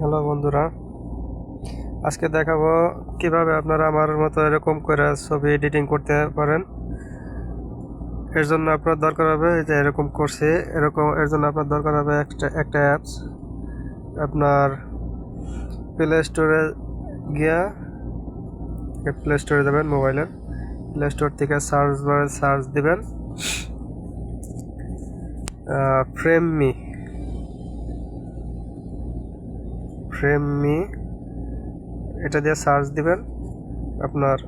Hello বন্ধুরা, আজকে দেখাবো কীভাবে আপনারা আমার মতো এরকম করে ছবি এডিটিং করতে পারেন। এর জন্য আপনার দরকার হবে যে এরকম করছি, এরকম, এর জন্য আপনার দরকার হবে একটা একটা অ্যাপস আপনার প্লে স্টোরে গিয়া প্লে স্টোরে যাবেন মোবাইলের প্লে স্টোর থেকে সার্চ বারে সার্চ দিবেন। ফ্রেম মি ফ্রেম মি এটা দিয়ে সার্চ দিবেন, আপনার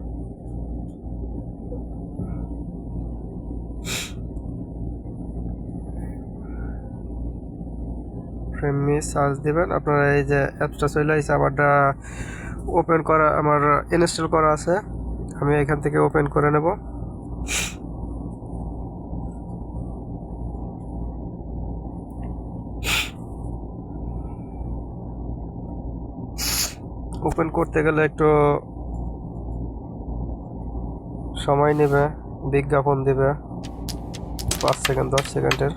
ফ্রেম মি সার্চ দিবেন, আপনারা এই যে অ্যাপসটা চলে আসছে আমারটা ওপেন করা, আমার ইনস্টল করা আছে, আমি এখান থেকে ওপেন করে নেব। ওপেন করতে গেলে একটু সময় নেবে, বিজ্ঞাপন দেবে। পাঁচ সেকেন্ড, দশ সেকেন্ডের।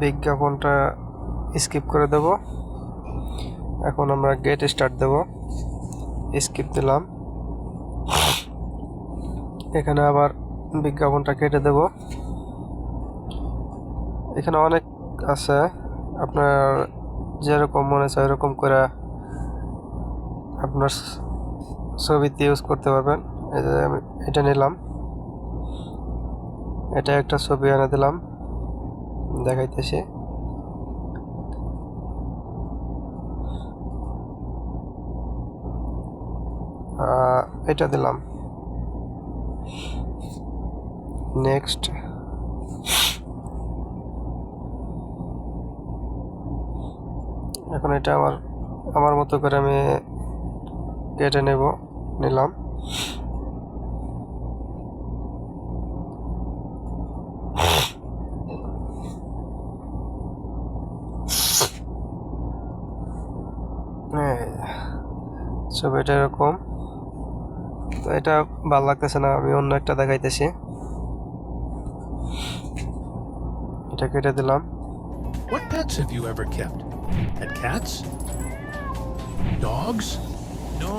বিজ্ঞাপনটা স্কিপ করে দেব। এখন আমরা গেট স্টার্ট দেব। স্কিপ দিলাম। এখানে আবার বিজ্ঞাপনটা কেটে দেব। এখানে অনেক আছে। আপনার যেরকম মনে চায় এরকম করে আপনার ছবিতে ইউজ করতে পারবেন। আমি এটা নিলাম। এটা একটা ছবি এনে দিলাম। দেখাইতেছি। এটা দিলাম। নেক্সট এখন এটা আমার আমার মতো করে আমি কেটে নেব, নিলাম। ছবিটা এরকম। তো এটা ভালো লাগতেছে না আমি অন্য একটা দেখাইতেছি এটা কেটে দিলাম What pets have you ever kept? Had cats? Dogs? No,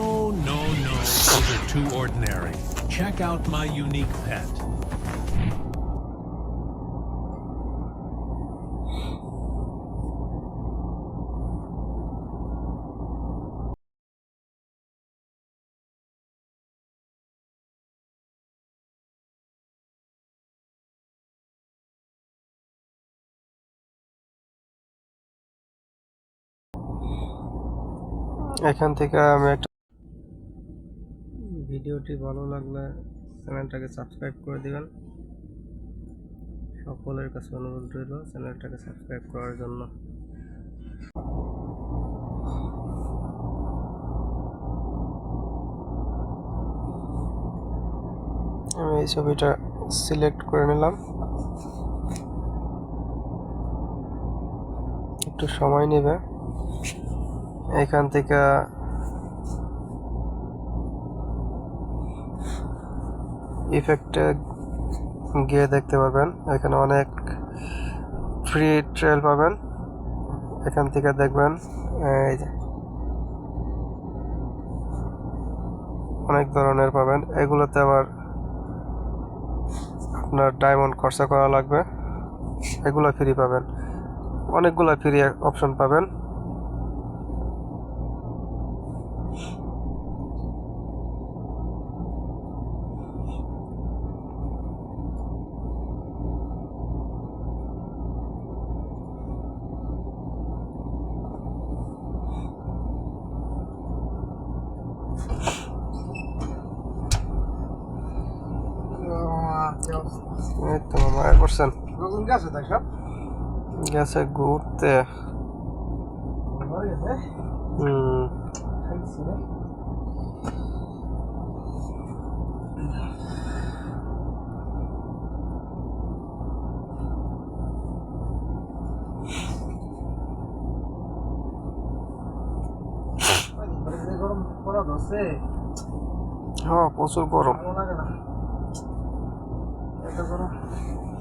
no, no. Those are too ordinary. Check out my unique pet. এখান থেকে আমি একটা ভিডিওটি ভালো লাগলে চ্যানেলটাকে সাবস্ক্রাইব করে দিবেন। সকলের কাছে অনুরোধ রইল চ্যানেলটাকে সাবস্ক্রাইব করার জন্য। আমি এই ছবিটা সিলেক্ট করে নিলাম। একটু সময় নেবে। এখান থেকে ইফেক্টে গিয়ে দেখতে পারবেন। এখানে অনেক ফ্রি ট্রেল পাবেন। এখান থেকে দেখবেন, এই যে অনেক ধরনের পাবেন। এগুলোতে আবার আপনার ডায়মন্ড খরচা করা লাগবে। এগুলো ফ্রি পাবেন। অনেকগুলো ফ্রি অপশন পাবেন। তো মায়া করছেন নতুন গেছে তাই সব গেছে ঘুরতে হয়ে গেছে হুম খাইছি রে করা ধরছে হ্যাঁ প্রচুর গরম ভালো লাগে না 我都。